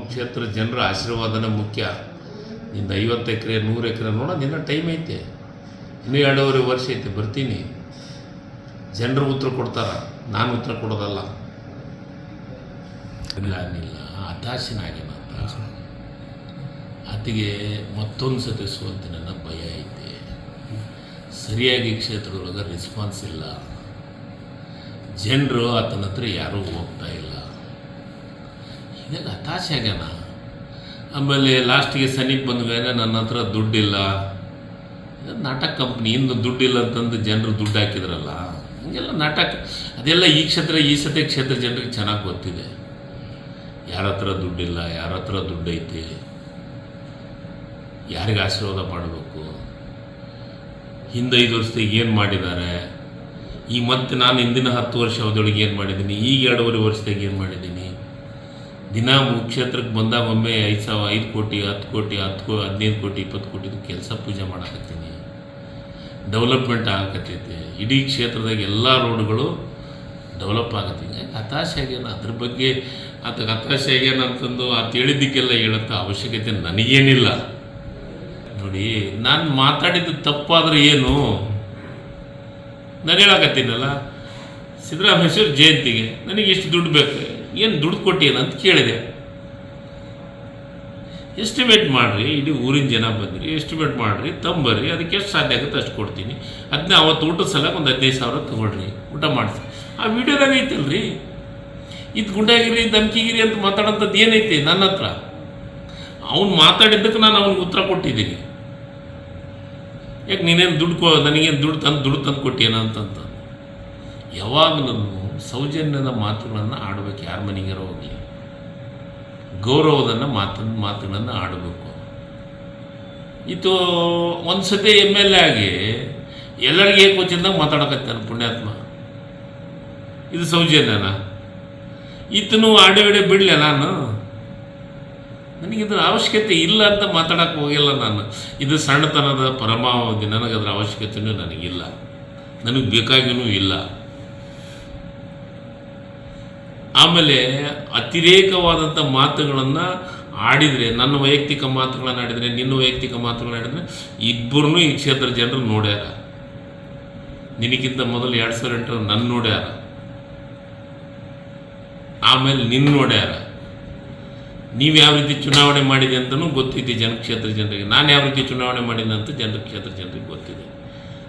ಕ್ಷೇತ್ರ ಜನರ ಆಶೀರ್ವಾದನೇ ಮುಖ್ಯ. ನಿನ್ನ ಐವತ್ತು ಎಕರೆ, ನೂರು ಎಕರೆ ನೋಡೋ, ನಿನ್ನ ಟೈಮ್ ಐತೆ. ಇನ್ನೂ ಎರಡೂವರೆ ವರ್ಷ ಐತೆ, ಬರ್ತೀನಿ. ಜನರು ಉತ್ತರ ಕೊಡ್ತಾರ, ನಾನು ಉತ್ತರ ಕೊಡೋದಲ್ಲ. ಇಲ್ಲ ಹತಾಶನಾಗ್ಯಾನ ಅಂತ. ಆತಿಗೆ ಮತ್ತೊಂದು ಸತಿ ಸುವಂತ ನನ್ನ ಭಯ ಐತೆ. ಸರಿಯಾಗಿ ಕ್ಷೇತ್ರದೊಳಗೆ ರೆಸ್ಪಾನ್ಸ್ ಇಲ್ಲ. ಜನರು ಆತನ ಹತ್ರ ಯಾರೂ ಹೋಗ್ತಾ ಇಲ್ಲ. ಹೀಗಾಗಿ ಹತಾಶೆ ಆಗ್ಯಾನ. ಆಮೇಲೆ ಲಾಸ್ಟಿಗೆ ಸನಿಕ್ ಬಂದ ಮೇಲೆ ನನ್ನ ಹತ್ರ ದುಡ್ಡಿಲ್ಲ. ನಾಟಕ ಕಂಪ್ನಿ, ಇಂದು ದುಡ್ಡಿಲ್ಲ ಅಂತಂದು ಜನರು ದುಡ್ಡು ಹಾಕಿದ್ರಲ್ಲ. ಹೀಗೆಲ್ಲ ನಾಟಕ, ಅದೆಲ್ಲ ಈ ಕ್ಷೇತ್ರ, ಈ ಸತಿ ಕ್ಷೇತ್ರ ಜನರಿಗೆ ಚೆನ್ನಾಗಿ ಗೊತ್ತಿದೆ. ಯಾರ ಹತ್ರ ದುಡ್ಡಿಲ್ಲ, ಯಾರ ಹತ್ರ ದುಡ್ಡು ಐತೆ ಯಾರಿಗೆ ಆಶೀರ್ವಾದ ಮಾಡಬೇಕು. ಹಿಂದೆ ಐದು ವರ್ಷದಾಗ ಏನು ಮಾಡಿದ್ದಾರೆ? ಈ ಮತ್ತೆ ನಾನು ಹಿಂದಿನ ಹತ್ತು ವರ್ಷ ಅವಧಿಯೊಳಗೆ ಏನು ಮಾಡಿದ್ದೀನಿ? ಈಗ ಎರಡೂವರೆ ವರ್ಷದಾಗ ಏನು ಮಾಡಿದ್ದೀನಿ? ದಿನ ಕ್ಷೇತ್ರಕ್ಕೆ ಬಂದಾಗ ಒಮ್ಮೆ ಐದು ಸಾವಿರ, ಐದು ಕೋಟಿ, ಹತ್ತು ಕೋಟಿ, ಹತ್ತು ಕೋ, ಹದಿನೈದು ಕೋಟಿ, ಇಪ್ಪತ್ತು ಕೋಟಿದು ಕೆಲಸ ಪೂಜೆ ಮಾಡಕತ್ತೀನಿ. ಡೆವಲಪ್ಮೆಂಟ್ ಆಗಕತ್ತೈತೆ. ಇಡೀ ಕ್ಷೇತ್ರದಾಗ ಎಲ್ಲ ರೋಡ್ಗಳು ಡೆವಲಪ್ ಆಗತ್ತೀನಿ ಹತಾಶೆ ಆಗ್ಯಾನ? ಅದ್ರ ಬಗ್ಗೆ ಆತ ಹತಾಶೆ ಆಗ್ಯಾನ ಅಂತಂದು ಆ ಹೇಳಿದ್ದಕ್ಕೆಲ್ಲ ಹೇಳೋಂಥ ಅವಶ್ಯಕತೆ ನನಗೇನಿಲ್ಲ. ನೋಡಿ, ನಾನು ಮಾತಾಡಿದ್ದು ತಪ್ಪಾದ್ರೆ ಏನು? ನಾನು ಹೇಳಕತ್ತೀನಲ್ಲ? ಸಿದ್ದರಾಮೇಶ್ವರ ಜಯಂತಿಗೆ ನನಗೆ ಎಷ್ಟು ದುಡ್ಡು ಬೇಕು. ಏನು ದುಡ್ಡು ಕೊಟ್ಟೇನು ಅಂತ ಕೇಳಿದೆ. ಎಸ್ಟಿಮೇಟ್ ಮಾಡಿರಿ, ಇಡೀ ಊರಿನ ಜನ ಬಂದಿರಿ ಎಸ್ಟಿಮೇಟ್ ಮಾಡಿರಿ, ತಂಬರ್ರಿ, ಅದಕ್ಕೆ ಎಷ್ಟು ಸಾಧ್ಯ ಆಗುತ್ತೆ ಅಷ್ಟು ಕೊಡ್ತೀನಿ. ಅದನ್ನ ಅವತ್ತು ಊಟದ ಸಲ ಒಂದು ಹದಿನೈದು ಸಾವಿರ ತೊಗೊಳ್ರಿ, ಊಟ ಮಾಡಿಸಿ ಆ ವಿಡಿಯೋದಾಗ ಐತಲ್ರಿ? ಇದು ಗುಂಡಾಗಿರಿ ಧಮ್ಕಿಗಿರಿ ಅಂತ ಮಾತಾಡೋಂಥದ್ದು ಏನೈತಿ ನನ್ನ ಹತ್ರ? ಅವ್ನು ಮಾತಾಡಿದ್ದಕ್ಕೆ ನಾನು ಅವ್ನಿಗೆ ಉತ್ತರ ಕೊಟ್ಟಿದ್ದೀನಿ. ಯಾಕೆ ನೀನೇನು ದುಡ್ಡು ಕೊ ನನಗೇನು ದುಡ್ಡು ತಂದು ದುಡ್ಡು ತಂದು ಕೊಟ್ಟೇನ ಅಂತಂತ? ಯಾವಾಗಲೂ ಸೌಜನ್ಯದ ಮಾತುಗಳನ್ನು ಆಡಬೇಕು. ಯಾರ ಮನೆಗಾರ ಹೋಗಲಿ? ಗೌರವದನ್ನು ಮಾತು, ಮಾತುಗಳನ್ನು ಆಡಬೇಕು. ಇದು ಒಂದು ಸತಿ ಎಂ ಎಲ್ ಎ ಆಗಿ ಎಲ್ಲರಿಗೆ ಏಕೋಚಿಂದಾಗ ಮಾತಾಡಕತ್ತಾನೆ ಪುಣ್ಯಾತ್ಮ. ಇದು ಸೌಜನ್ಯನ? ಈತನು ಆಡಿ ವಿಡೆ ಬಿಡಲೆ ನಾನು? ನನಗಿದ್ರ ಅವಶ್ಯಕತೆ ಇಲ್ಲ ಅಂತ ಮಾತಾಡಕ್ಕೆ ಹೋಗಿಲ್ಲ ನಾನು. ಇದು ಸಣ್ಣತನದ ಪರಮಾವಧಿ. ನನಗದ್ರ ಅವಶ್ಯಕತೆಯೂ ನನಗಿಲ್ಲ. ನನಗೆ ಬೇಕಾಗಿಯೂ ಇಲ್ಲ. ಆಮೇಲೆ ಅತಿರೇಕವಾದಂಥ ಮಾತುಗಳನ್ನು ಆಡಿದರೆ, ನನ್ನ ವೈಯಕ್ತಿಕ ಮಾತುಗಳನ್ನು ಆಡಿದರೆ, ನಿನ್ನ ವೈಯಕ್ತಿಕ ಮಾತುಗಳನ್ನು ಆಡಿದರೆ ಇಬ್ಬರೂ ಈ ಕ್ಷೇತ್ರದ ಜನರು ನೋಡ್ಯಾರ. ನಿನಗಿಂತ ಮೊದಲು ಎರಡು ಸಾವಿರ ಎಂಟರ ನನ್ನ ನೋಡ್ಯಾರ. ಆಮೇಲೆ ನಿನ್ನ ನೋಡ್ಯಾರ. ನೀವು ಯಾವ ರೀತಿ ಚುನಾವಣೆ ಮಾಡಿದೆ ಅಂತಲೂ ಗೊತ್ತಿದೆ ಜನ ಕ್ಷೇತ್ರ ಜನರಿಗೆ. ನಾನು ಯಾವ ರೀತಿ ಚುನಾವಣೆ ಮಾಡಿದೆ ಅಂತ ಜನರ ಕ್ಷೇತ್ರ ಜನರಿಗೆ ಗೊತ್ತಿದೆ.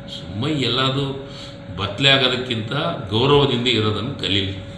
ಸುಮ್ಮ ಎಲ್ಲದು ಬತ್ತಲೆ ಆಗೋದಕ್ಕಿಂತ ಗೌರವದಿಂದ ಇರೋದನ್ನು ಕಲೀಲಿ.